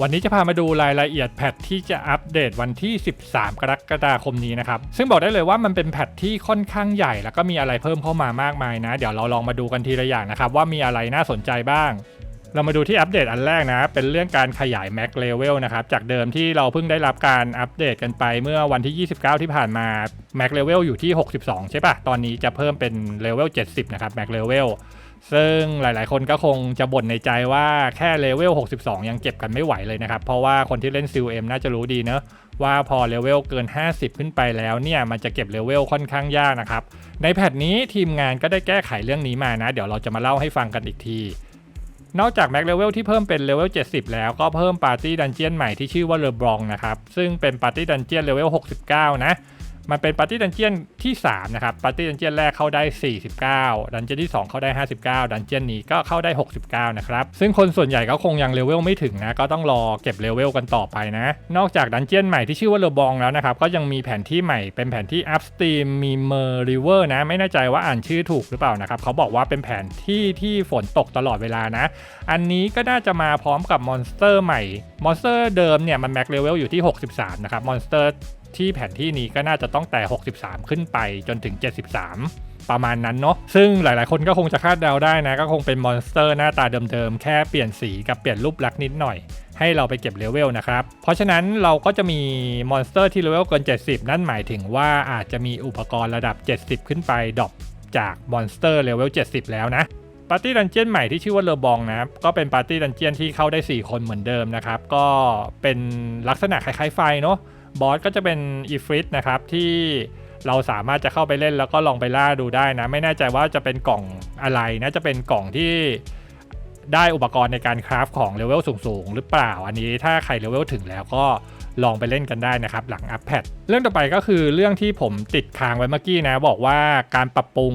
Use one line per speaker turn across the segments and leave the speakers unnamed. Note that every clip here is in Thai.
วันนี้จะพามาดูรายละเอียดแพทที่จะอัปเดตวันที่ 13 กรกฎาคมนี้นะครับ ซึ่งบอกได้เลยว่ามันเป็นแพทที่ค่อนข้างใหญ่ แล้วก็มีอะไรเพิ่มเข้ามามากมายนะ เดี๋ยวเราลองมาดูกันทีละอย่างนะครับ ว่ามีอะไรน่าสนใจบ้าง เรามาดูที่อัปเดตอันแรกนะ เป็นเรื่องการขยาย Mac Level นะครับ จากเดิมที่เราเพิ่งได้รับการอัปเดตกันไปเมื่อวันที่ 29 ที่ผ่านมา Mac Level อยู่ที่ 62 ใช่ปะตอนนี้จะเพิ่มเป็น Level 70 นะครับ Mac Level ซึ่งหลายๆ คนก็คงจะบ่นในใจว่าแค่เลเวล 62 ยังเก็บกันไม่ไหวเลยนะครับ เพราะว่าคนที่เล่นซิลเอ็มน่าจะรู้ดีเนะว่าพอเลเวลเกิน 50 ขึ้นไปแล้วเนี่ย มันจะเก็บเลเวลค่อนข้างยากนะครับ ในแพทนี้ทีมงานก็ได้แก้ไขเรื่องนี้มานะ เดี๋ยวเราจะมาเล่าให้ฟังกันอีกทีนอกจากแม็กเลเวลที่เพิ่มเป็นเลเวล 70 แล้วก็เพิ่มปาร์ตี้ดันเจียนใหม่ที่ชื่อว่าเลบรองนะครับ ซึ่งเป็นปาร์ตี้ดันเจียนเลเวล 69 นะ มันเป็นปาร์ตี้ดันเจียนที่3นะครับปาร์ตี้ดันเจียนแรกเข้าได้ 49 ดันเจียนที่ 2 เข้าได้ 59 ดันเจียนนี้ก็เข้าได้ 69 นะครับ ซึ่งคนส่วนใหญ่ก็คงยังเลเวลไม่ถึงนะ ก็ต้องรอเก็บเลเวลกันต่อไปนะ นอกจากดันเจียนใหม่ที่ชื่อว่าเลบองแล้วนะครับ ก็ยังมีแผนที่ใหม่เป็นแผนที่ upstream มีเมอร์ริเวอร์นะ ไม่แน่ใจว่าอ่านชื่อถูกหรือเปล่านะครับ เขาบอกว่าเป็นแผนที่ที่ฝนตกตลอดเวลานะ อันนี้ก็น่าจะมาพร้อมกับมอนสเตอร์ใหม่ มอนสเตอร์เดิมเนี่ยมันแม็กเลเวลอยู่ที่ 63 นะครับ มอนสเตอร์ ที่แผนที่นี้ก็น่าจะต้องแต่ 63 ขึ้นไปจนถึง 73 ประมาณนั้นเนาะซึ่งหลายๆ คนก็คงจะคาดเดาได้นะ ก็คงเป็นมอนสเตอร์หน้าตาเดิมๆ แค่เปลี่ยนสีกับเปลี่ยนรูปลักษณ์นิดหน่อยให้เราไปเก็บเลเวลนะครับ เพราะฉะนั้นเราก็จะมีมอนสเตอร์ที่เลเวลเกิน 70 นั่นหมายถึงว่าอาจจะมีอุปกรณ์ระดับ 70 ขึ้นไปดรอปจากมอนสเตอร์เลเวล 70 แล้วนะปาร์ตี้ดันเจียนใหม่ที่ชื่อว่าเลอบองนะครับก็เป็นปาร์ตี้ดันเจียนที่เข้าได้ 4 คนเหมือนเดิมนะครับ ก็เป็นลักษณะคล้ายๆไฟเนาะ บอสก็จะเป็นอีฟริตนะครับที่เราสามารถจะเข้าไปเล่นแล้วก็ลองไปล่าดูได้นะ ไม่แน่ใจว่าจะเป็นกล่องอะไรนะจะเป็นกล่องที่ได้อุปกรณ์ในการคราฟของเลเวลสูงๆ หรือเปล่าอันนี้ถ้าใครเลเวลถึงแล้วก็ลองไปเล่นกันได้นะครับ หลังอัปแพดเรื่องต่อไปก็คือเรื่องที่ผมติดค้างไว้เมื่อกี้นะ บอกว่าการปรับปรุง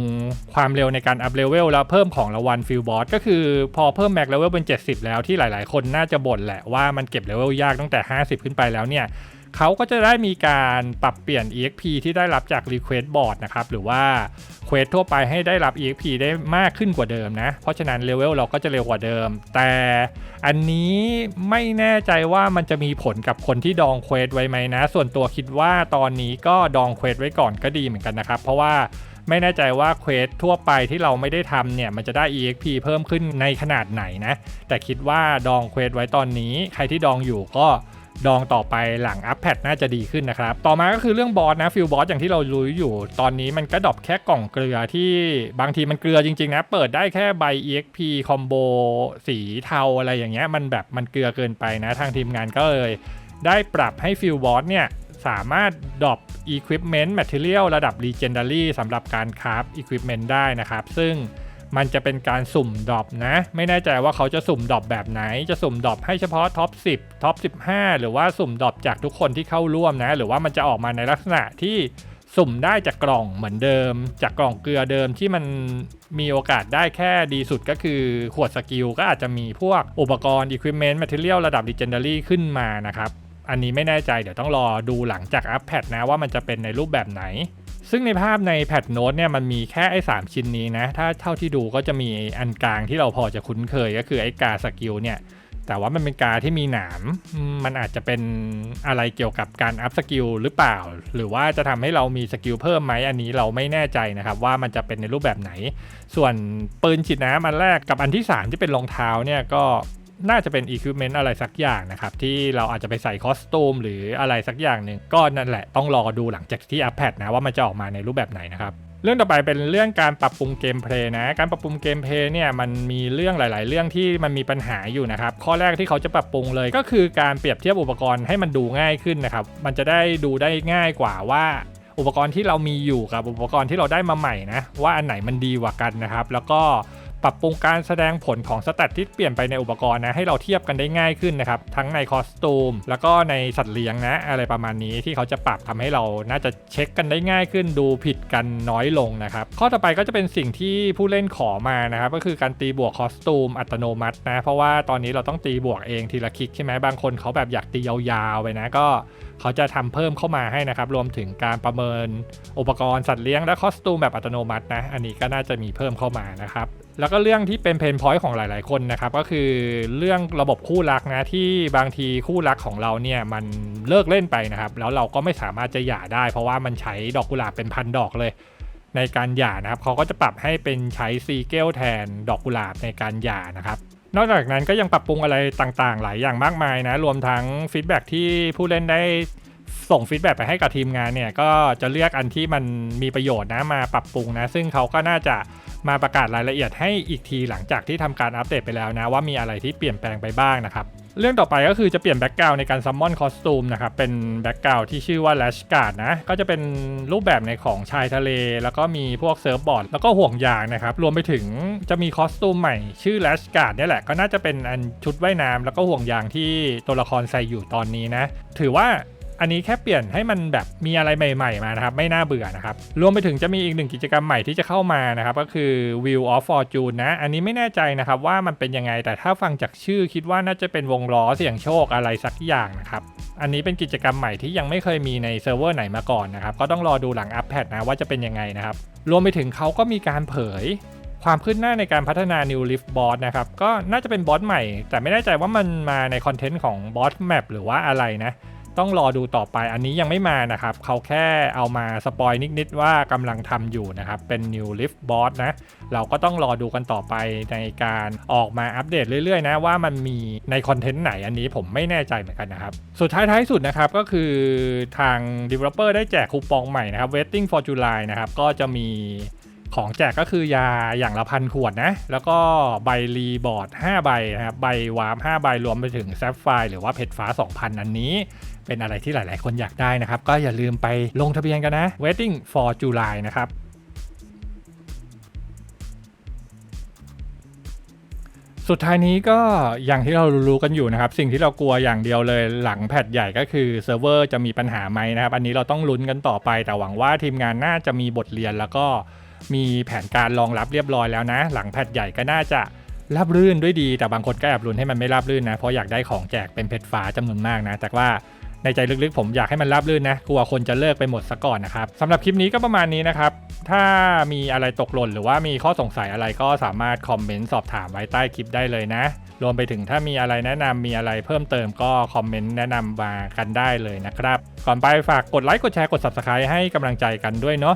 ความเร็วในการอัพเลเวลแล้วเพิ่มของรางวัลฟิลบอสก็คือพอเพิ่มแม็กเลเวลเป็น 70 แล้วที่หลายๆ คนน่าจะบ่นแหละว่ามันเก็บเลเวลยากตั้งแต่ 50 ขึ้นไปแล้วเนี่ย เขาก็จะได้มีการปรับเปลี่ยน EXP ที่ได้รับจาก Request Board นะครับ หรือว่าเควสทั่วไปให้ได้รับ EXP ได้มากขึ้นกว่าเดิมนะ เพราะฉะนั้นเลเวลเราก็จะเร็วกว่าเดิม แต่อันนี้ไม่แน่ใจว่ามันจะมีผลกับคนที่ดองเควสไว้ไหมนะ ส่วนตัวคิดว่าตอนนี้ก็ดองเควสไว้ก่อนก็ดีเหมือนกันนะครับ เพราะว่าไม่แน่ใจว่าเควสทั่วไปที่เราไม่ได้ทำเนี่ย มันจะได้ EXP เพิ่มขึ้นในขนาดไหนนะ แต่คิดว่าดองเควสไว้ตอนนี้ ใครที่ดองอยู่ก็ ดองต่อไปหลังอัปแพดน่าจะดีขึ้นนะครับ ต่อมาก็คือเรื่องบอสนะฟิลบอสอย่างที่เรารู้อยู่ ตอนนี้มันก็ดรอปแค่กล่องเกลือที่บางทีมันเกลือจริงๆนะ เปิดได้แค่ใบ EXP คอมโบสีเทาอะไรอย่างเงี้ยมันแบบมันเกลือเกินไปนะ ทางทีมงานก็เลย ได้ปรับให้ฟิลบอสเนี่ยสามารถดรอป Equipment Material ระดับ Legendary สำหรับการคราฟ Equipment ได้นะครับ ซึ่ง มันจะเป็นการสุ่มดรอปนะ ไม่แน่ใจว่าเขาจะสุ่มดรอปแบบไหน จะสุ่มดรอปให้เฉพาะท็อป 10 ท็อป 15 หรือว่าสุ่มดรอปจากทุกคนที่เข้าร่วมนะ หรือว่ามันจะออกมาในลักษณะที่สุ่มได้จากกล่องเหมือนเดิม จากกล่องเกลือเดิมที่มันมีโอกาสได้แค่ดีสุดก็คือ ขวดสกิลก็อาจจะมีพวกอุปกรณ์ Equipment Material ระดับ Legendary ขึ้นมานะครับ อันนี้ไม่แน่ใจเดี๋ยวต้องรอดูหลังจากอัปแพดนะว่ามันจะเป็นในรูปแบบไหน ซึ่งในภาพในแพทโน้ตเนี่ยมันมีแค่ไอ้สชิ้นนี้นะ ถ้าเท่าที่ดูก็จะมีอันกลางที่เราพอจะคุ้นเคยก็คือไอ้กาสกิลเนี่ยแต่ว่ามันเป็นกาที่มีหนาม มันอาจจะเป็นอะไรเกี่ยวกับการอัพสกิลหรือเปล่า หรือว่าจะทำให้เรามีสกิลเพิ่มไหมอันนี้เราไม่แน่ใจนะครับว่ามันจะเป็นในรูปแบบไหน ส่วนปืนฉีดน้ำอันแรกกับอันที่ 3 ที่เป็นรองเท้าเนี่ยก็ น่าจะเป็น Equipment อะไรสักอย่างนะครับ ที่เราอาจจะไปใส่คอสตูมหรืออะไรสักอย่างหนึ่งก็นั่นแหละต้องรอดูหลังจากที่อัปแพดนะว่ามันจะออกมาในรูปแบบไหนนะครับเรื่องต่อไปเป็นเรื่องการปรับปรุงเกมเพลย์นะ การปรับปรุงเกมเพลย์เนี่ยมันมีเรื่องหลาย ๆ เรื่องที่มันมีปัญหาอยู่นะครับ ข้อแรกที่เขาจะปรับปรุงเลยก็คือการเปรียบเทียบอุปกรณ์ให้มันดูง่ายขึ้นนะครับ มันจะได้ดูได้ง่ายกว่าว่า อุปกรณ์ที่เรามีอยู่กับอุปกรณ์ที่เราได้มาใหม่นะว่าอันไหนมันดีกว่ากันนะครับ แล้วก็ ปรับปรุงการแสดงผลของสแตทที่เปลี่ยนไปในอุปกรณ์นะให้เราเทียบกันได้ง่ายขึ้นนะครับ ทั้งในคอสตูม แล้วก็ในสัตว์เลี้ยงนะ อะไรประมาณนี้ที่เขาจะปรับทำให้เราน่าจะเช็คกันได้ง่ายขึ้น ดูผิดกันน้อยลงนะครับ ข้อต่อไปก็จะเป็นสิ่งที่ผู้เล่นขอมานะครับ ก็คือการตีบวกคอสตูมอัตโนมัตินะ เพราะว่าตอนนี้เราต้องตีบวกเองทีละคลิกใช่ไหมบางคนเขาแบบอยากตียาวๆไปนะก็เขาจะทำเพิ่มเข้ามาให้นะครับ รวมถึงการประเมินอุปกรณ์สัตว์เลี้ยงและคอสตูมแบบอัตโนมัตินะ อันนี้ก็น่าจะมีเพิ่มเข้ามานะครับ แล้วก็เรื่องที่เป็นเพนพอยต์ของหลาย ๆ คนนะครับ ก็คือเรื่องระบบคู่รักนะที่บางทีคู่รักของเราเนี่ยมันเลิกเล่นไปนะครับ แล้วเราก็ไม่สามารถจะหย่าได้ เพราะว่ามันใช้ดอกกุหลาบเป็นพันดอกเลย ในการหย่านะครับเขาก็จะปรับให้เป็นใช้ซีเกลแทนดอกกุหลาบในการหย่านะครับนอกจากนั้นก็ยังปรับปรุงอะไรต่างๆ หลายอย่างมากมายนะ รวมทั้งฟีดแบ็กที่ผู้เล่นได้ ส่งฟีดแบ็กไปให้กับทีมงานเนี่ยก็จะเลือกอันที่มันมีประโยชน์นะมาปรับปรุงนะ ซึ่งเขาก็น่าจะมาประกาศรายละเอียดให้อีกทีหลังจากที่ทำการอัปเดตไปแล้วนะ ว่ามีอะไรที่เปลี่ยนแปลงไปบ้างนะครับ เรื่องต่อไปก็คือจะเปลี่ยนแบ็กกราวในการซัมมอนคอสตูมนะครับ เป็นแบ็กกราวที่ชื่อว่าแลชการ์ดนะ ก็จะเป็นรูปแบบในของชายทะเล แล้วก็มีพวกเซิร์ฟบอร์ด แล้วก็ห่วงยางนะครับ รวมไปถึงจะมีคอสตูมใหม่ชื่อแลชการ์ดเนี่ยแหละก็น่าจะเป็นอันชุดว่ายน้ำแล้วก็ห่วงยางที่ตัวละครใส่อยู่ตอนนี้นะ ถือว่า อันนี้แค่เปลี่ยนให้มันแบบมีอะไรใหม่ ๆ มานะครับ ไม่น่าเบื่อนะครับ รวมไปถึงจะมีอีกหนึ่งกิจกรรมใหม่ที่จะเข้ามานะครับ ก็คือ Wheel of Fortune นะ อันนี้ไม่แน่ใจนะครับว่ามันเป็นยังไง แต่ถ้าฟังจากชื่อคิดว่าน่าจะเป็นวงล้อเสี่ยงโชคอะไรสักอย่างนะครับ อันนี้เป็นกิจกรรมใหม่ที่ยังไม่เคยมีในเซิร์ฟเวอร์ไหนมาก่อนนะครับ ก็ต้องรอดูหลังอัปเดตนะว่าจะเป็นยังไงนะครับ รวมไปถึงเขาก็มีการเผยความคืบหน้าในการพัฒนา New Lift Boss นะครับ ก็น่าจะเป็นบอสใหม่ แต่ไม่แน่ใจว่ามันมาในคอนเทนต์ของบอสแมปหรือว่าอะไรนะ ต้องรอดูต่อไปอันนี้ยังไม่มานะครับ เขาแค่เอามาสปอยนิด ๆ ว่ากำลังทำอยู่นะครับ เป็น New Lift Boss นะ เราก็ต้องรอดูกันต่อไปในการออกมาอัปเดตเรื่อย ๆ นะ ว่ามันมีในคอนเทนต์ไหนอันนี้ผมไม่แน่ใจเหมือนกันนะครับ สุดท้ายท้ายสุดนะครับก็คือทาง Developer ได้แจกคูปองใหม่นะครับ Waiting for July นะครับก็จะมี ของแจกก็คือยาอย่างละพันขวดนะ แล้วก็ใบรีบอร์ด 5 ใบนะครับ ใบวาร์ม5ใบรวมไปถึงแซฟไฟหรือว่าเพชรฟ้า 2,000 อันนี้ เป็นอะไรที่หลาย ๆ คนอยากได้นะครับ ก็อย่าลืมไปลงทะเบียนกันนะ waiting for July นะครับสุดท้ายนี้ก็อย่างที่เรารู้กันอยู่นะครับ สิ่งที่เรากลัวอย่างเดียวเลยหลังแพทใหญ่ก็คือเซิร์ฟเวอร์จะมีปัญหาไหมนะครับ อันนี้เราต้องลุ้นกันต่อไป แต่หวังว่าทีมงานน่าจะมีบทเรียนแล้วก็ มีแผนการรองรับเรียบร้อยแล้วนะ หลังแพทใหญ่ก็น่าจะราบรื่นด้วยดี แต่บางคนก็แอบลุ้นให้มันไม่ราบรื่นนะ เพราะอยากได้ของแจกเป็นเพชรฟ้าจำนวนมากนะ แต่ว่าในใจลึกๆผมอยากให้มันราบรื่นนะ กลัวคนจะเลิกไปหมดซะก่อนนะครับสำหรับคลิปนี้ก็ประมาณนี้นะครับ ถ้ามีอะไรตกหล่นหรือว่ามีข้อสงสัยอะไรก็สามารถคอมเมนต์สอบถามไว้ใต้คลิปได้เลยนะ รวมไปถึงถ้ามีอะไรแนะนำมีอะไรเพิ่มเติมก็คอมเมนต์แนะนำมากันได้เลยนะครับ ก่อนไปฝากกดไลค์กดแชร์กด subscribe ให้กำลังใจกันด้วยเนาะ